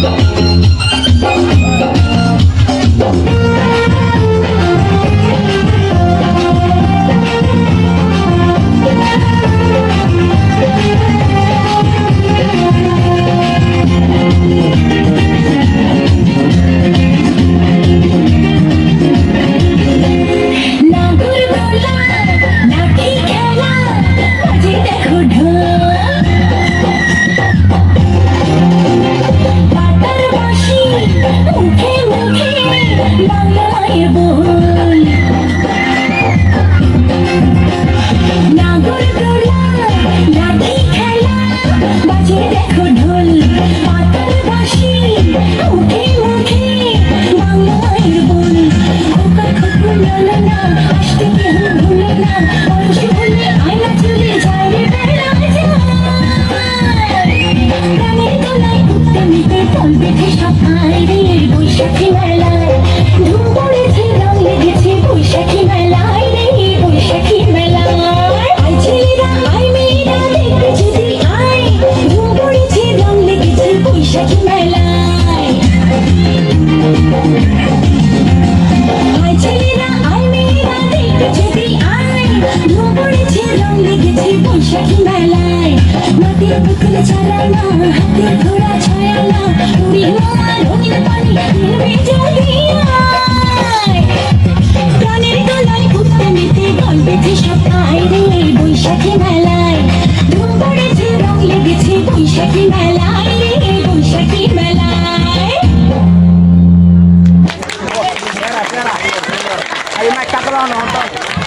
Thank Oh, চলবে তল বেঁধে সকায় রে বৈশাখী মেলায় ধুম পড়েছে রং লেগেছে বৈশাখী মেলায় রে বৈশাখী মেলায়। আই ছেলেরা আই মেয়েরা দেখতে যদি আয়। ধুম পড়েছে লেগেছে বৈশাখী মেলায়। মাটির পুতুলে চালায় না হাতের ঘোড়া ছায়া না পুরী নোয়া রঙিন পানি যদি আয় প্রাণের গলায় উঠতে নিতে গল বেঁধে সকায় রে বৈশাখী মেলায় ধুম পড়েছে রং লেগেছে বৈশাখী মেলায় রে বৈশাখী মেলায়. Hay una cámara, no, no.